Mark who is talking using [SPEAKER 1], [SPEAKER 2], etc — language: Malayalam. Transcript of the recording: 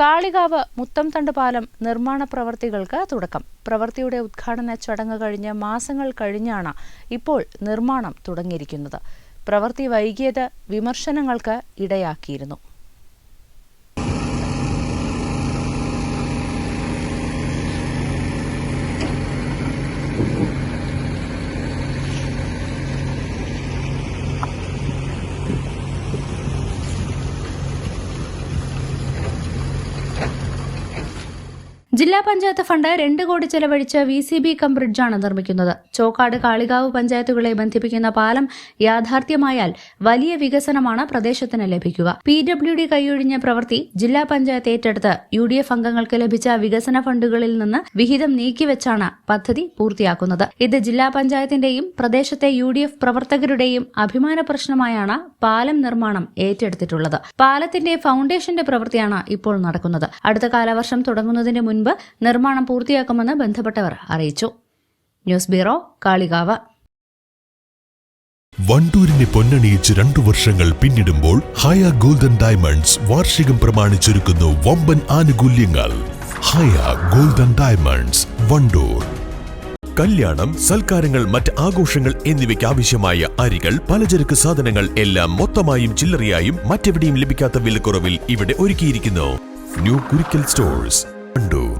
[SPEAKER 1] കാളികാവ് മുത്തംതണ്ട് പാലം നിർമ്മാണ പ്രവർത്തികൾക്ക് തുടക്കം. പ്രവൃത്തിയുടെ ഉദ്ഘാടന ചടങ്ങ് കഴിഞ്ഞ് മാസങ്ങൾ കഴിഞ്ഞാണ് ഇപ്പോൾ നിർമ്മാണം തുടങ്ങിയിരിക്കുന്നത്. പ്രവൃത്തി വൈകിയത് വിമർശനങ്ങൾക്ക് ഇടയാക്കിയിരുന്നു. ജില്ലാ പഞ്ചായത്ത് ഫണ്ട് രണ്ട് കോടി ചെലവഴിച്ച് വി സി ബി കം ബ്രിഡ്ജാണ് നിർമ്മിക്കുന്നത്. ചോക്കാട് കാളികാവ് പഞ്ചായത്തുകളെ ബന്ധിപ്പിക്കുന്ന പാലം യാഥാർത്ഥ്യമായാൽ വലിയ വികസനമാണ് പ്രദേശത്തിന് ലഭിക്കുക. പി ഡബ്ല്യു ഡി കൈയൊഴിഞ്ഞ പ്രവൃത്തി ജില്ലാ പഞ്ചായത്ത് ഏറ്റെടുത്ത് യു ഡി എഫ് അംഗങ്ങൾക്ക് ലഭിച്ച വികസന ഫണ്ടുകളിൽ നിന്ന് വിഹിതം നീക്കിവെച്ചാണ് പദ്ധതി പൂർത്തിയാക്കുന്നത്. ഇത് ജില്ലാ പഞ്ചായത്തിന്റെയും പ്രദേശത്തെ യു ഡി എഫ് പ്രവർത്തകരുടെയും അഭിമാന പ്രശ്നമായാണ് പാലം നിർമ്മാണം ഏറ്റെടുത്തിട്ടുള്ളത്. പാലത്തിന്റെ ഫൗണ്ടേഷന്റെ പ്രവൃത്തിയാണ് ഇപ്പോൾ നടക്കുന്നത്. അടുത്ത കാലവർഷം തുടങ്ങുന്നതിന് മുൻപ് നിർമ്മാണം പൂർത്തിയാക്കുമെന്ന് ബന്ധപ്പെട്ടവർ അറിയിച്ചു. News bureau Kalikavu.
[SPEAKER 2] വണ്ടൂരിനെ പൊന്നണിയിച്ച് രണ്ടു വർഷങ്ങൾ പിന്നിടുമ്പോൾ ഹയ ഗോൾഡൻ ഡയമണ്ട്സ് വാർഷികം പ്രമാണിച്ചൊരുക്കുന്നു വമ്പൻ ആനുകൂല്യങ്ങൾ. Haya golden diamonds Wandoor. കല്യാണം സൽക്കാരങ്ങൾ മറ്റ് ആഘോഷങ്ങൾ എന്നിവയ്ക്ക് ആവശ്യമായ അരികൾ പലചരക്ക് സാധനങ്ങൾ എല്ലാം മൊത്തമായും ചില്ലറയായും മറ്റെവിടെയും ലഭിക്കാത്ത വിലക്കുറവിൽ ഇവിടെ ഒരുക്കിയിരിക്കുന്നു. New Kurikkal stores Wandoor.